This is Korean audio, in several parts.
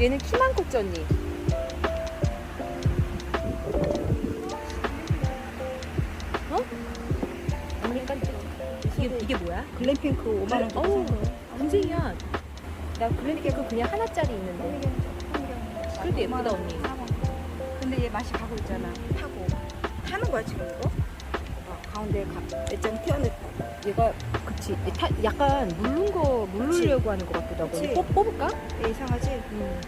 얘는 키만 컸지 언니. 어? 깜짝. 이게 이게 뭐야? 글램핑크 5만 원 어우. 경쟁이야. 나 글램핑크 그냥 하나짜리 있는데. 그래도 예쁘다 언니. 근데 얘 맛이 가고 있잖아. 타고. 타는 거야 지금 이거? 어, 가운데 가, 애점 튀어냈다. 얘가 그치. 얘 타, 약간 물른 거 물르려고 하는 것 같기도 하고. 그치. 뽑, 뽑을까? 얘 이상하지? 음.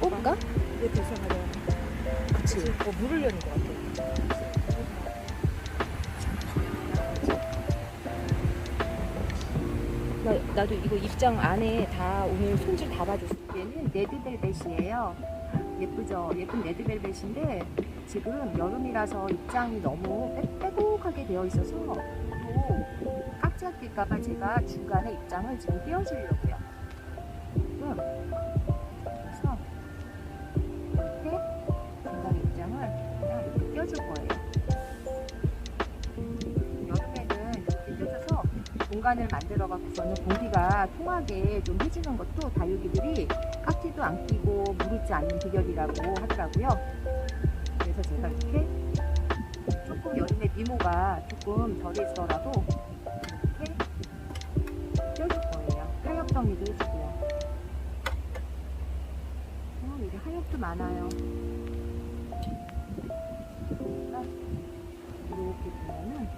뽑을까? 얘도 이상하잖아. 그치. 뭐 물으려는 것 같아. 나, 나도 이거 입장 안에 다 오늘 손질 다 봐줬어. 얘는 레드벨벳이에요. 예쁘죠? 예쁜 레드벨벳인데 지금 여름이라서 입장이 너무 빼- 빼곡하게 되어 있어서 또 깍지가 낄까봐 제가 중간에 입장을 지금 띄워주려고요. 지금 그래서 이렇게 중간에 입장을 그냥 이렇게 띄워줄 거예요. 여름에는 이렇게 띄워줘서 공간을 만들어 갖고서는 공기가 통하게 좀 해주는 것도 다육이들이 깍지도 안 끼고 무르지 않는 비결이라고 하더라고요. 그래서 제가 이렇게 조금 여름에 미모가 조금 덜해지더라도 이렇게 껴줄 거예요. 하엽 정리도 해주고요. 어, 이게 하엽도 많아요. 이렇게 보면은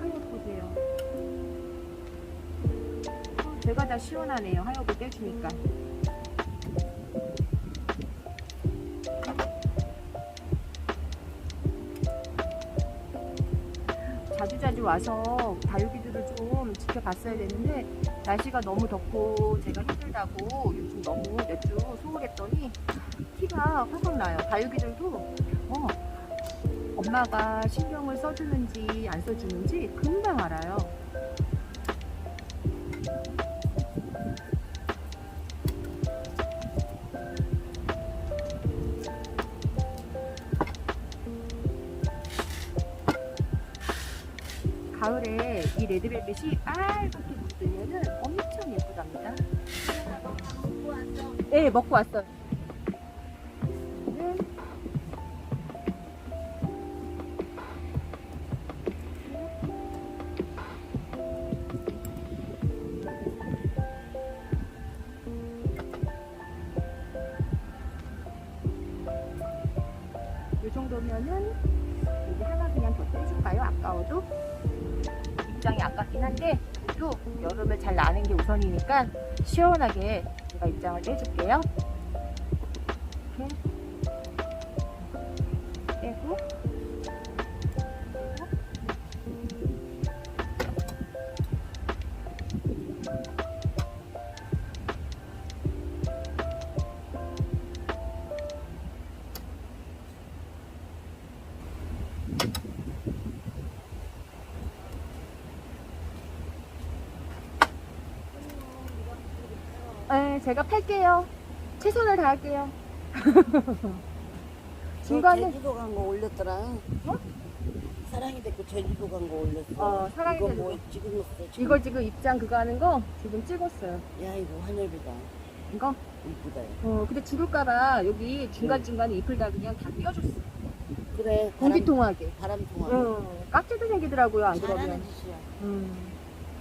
하엽 보세요. 제가 다 시원하네요. 하엽을 떼주니까. 와서 다육이들을 좀 지켜봤어야 되는데 날씨가 너무 덥고 제가 힘들다고 요즘 너무 몇 주 소홀했더니 티가 확확 나요. 다육이들도 어, 엄마가 신경을 써주는지 안 써주는지 금방 알아요. 가을에 이 레드벨벳이 빨갛게 물들면은 엄청 예쁘답니다. 네, 먹고 왔어요. 입장이 아깝긴 한데 그래도 여름에 잘 나는 게 우선이니까 시원하게 제가 입장을 떼줄게요. 이렇게 떼고 네, 제가 팔게요. 최선을 다할게요. 중간에 제주도 간 거 올렸더라. 어? 사랑이 됐고 제주도 간 거 올렸어. 어, 사랑이 이거 됐고. 뭐 찍었어. 지금. 이거 지금 입장 그거 하는 거 지금 찍었어요. 야 이거 하늘비다. 이거? 이쁘다. 야. 어, 근데 죽을까봐 여기 중간중간에 잎을 다 그냥 다 띄워줬어. 그래. 공기 통하게. 바람 통화. 응. 깍지도 생기더라고요, 안 잘하는 그러면. 짓이야. 음.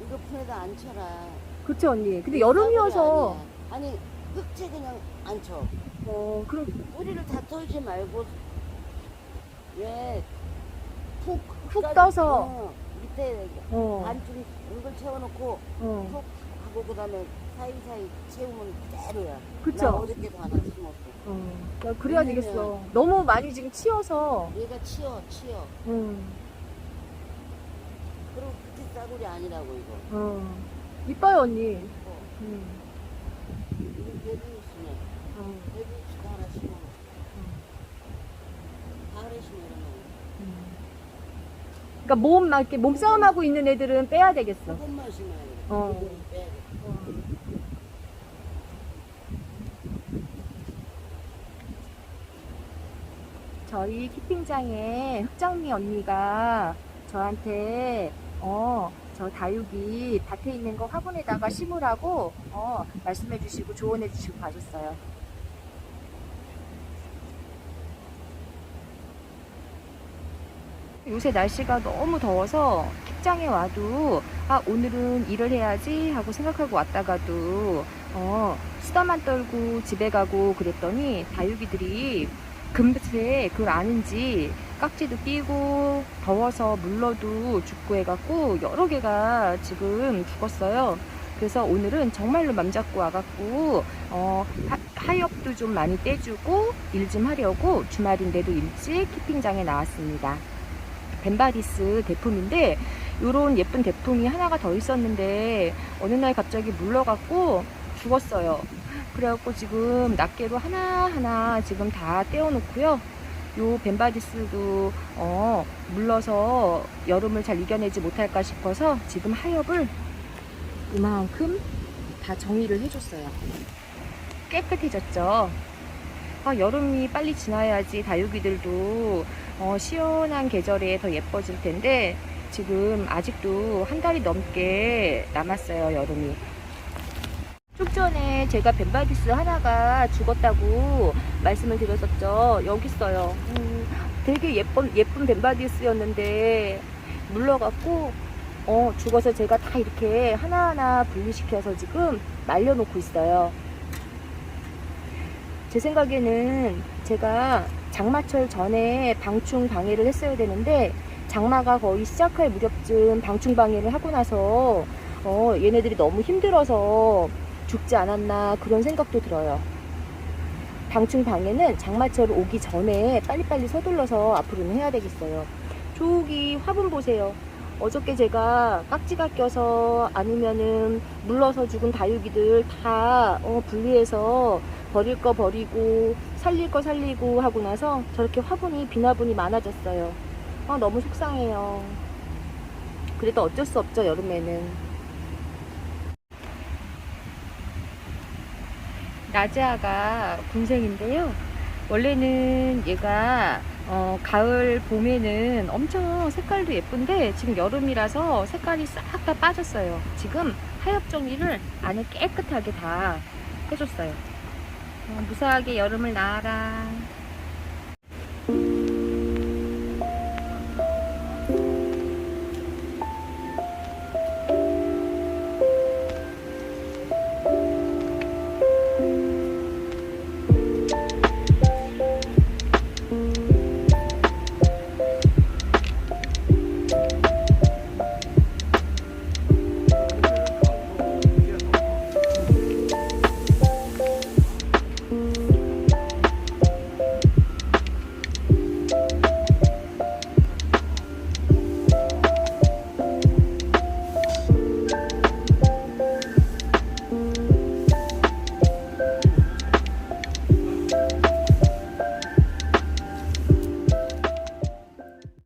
이거 품에다 안 쳐라. 그쵸, 언니. 근데 여름이어서. 아니야. 아니 흑채 그냥 안 쳐. 어, 그럼. 뿌리를 다 털지 말고 왜 푹, 푹 떠서. 어, 밑에 어. 반쯤 물을 채워놓고 어. 푹 하고 그다음에 사이사이 채우면 그대로야. 나 그쵸? 어저께도 하나 심었어. 어. 야, 그래야 왜냐면- 되겠어. 너무 많이 지금 치여서. 얘가 치여 치여. 음. 그리고 그렇게 싸구려 아니라고 이거. 어. 이뻐요, 언니. 그러니까 몸, 막 이렇게 몸싸움하고 있는 애들은 빼야 되겠어. 어. 저희 키핑장에 흑장미 언니가 저한테 어 저 다육이 밭에 있는 거 화분에다가 심으라고 어, 말씀해 주시고 조언해 주시고 가셨어요. 요새 날씨가 너무 더워서 직장에 와도 아 오늘은 일을 해야지 하고 생각하고 왔다가도 어 수다만 떨고 집에 가고 그랬더니 다육이들이 금세 그걸 아는지 깍지도 끼고 더워서 물러도 죽고 해갖고 여러 개가 지금 죽었어요. 그래서 오늘은 정말로 맘 잡고 와갖고 어, 하, 하엽도 좀 많이 떼주고 일 좀 하려고 주말인데도 일찍 키핑장에 나왔습니다. 벤바디스 대품인데 요런 예쁜 대풍이 하나가 더 있었는데 어느 날 갑자기 물러갖고 죽었어요. 그래갖고 지금 낱개로 하나하나 지금 다 떼어놓고요. 요 벤바디스도 어 물러서 여름을 잘 이겨내지 못할까 싶어서 지금 하엽을 이만큼 다 정리를 해줬어요. 깨끗해졌죠. 아, 여름이 빨리 지나야지 다육이들도 어, 시원한 계절에 더 예뻐질 텐데 지금 아직도 한 달이 넘게 남았어요 여름이 좀 전에 제가 벤바디스 하나가 죽었다고 말씀을 드렸었죠. 여기 있어요. 음, 되게 예쁜 예쁜 벤바디스였는데 물러갖고 어, 죽어서 제가 다 이렇게 하나하나 분리시켜서 지금 말려놓고 있어요. 제 생각에는 제가 장마철 전에 방충 방해를 했어야 되는데 장마가 거의 시작할 무렵쯤 방충 방해를 하고 나서 어, 얘네들이 너무 힘들어서 죽지 않았나 그런 생각도 들어요. 방충 방해는 장마철 오기 전에 빨리빨리 서둘러서 앞으로는 해야 되겠어요. 저기 화분 보세요. 어저께 제가 깍지가 껴서 아니면은 물러서 죽은 다육이들 다 어, 분리해서 버릴 거 버리고 살릴 거 살리고 하고 나서 저렇게 화분이 비나분이 많아졌어요. 아, 너무 속상해요. 그래도 어쩔 수 없죠, 여름에는. 나지아가 군생인데요. 원래는 얘가 어, 가을 봄에는 엄청 색깔도 예쁜데 지금 여름이라서 색깔이 싹 다 빠졌어요. 지금 하엽 정리를 안에 깨끗하게 다 해줬어요. 어, 무사하게 여름을 나아라.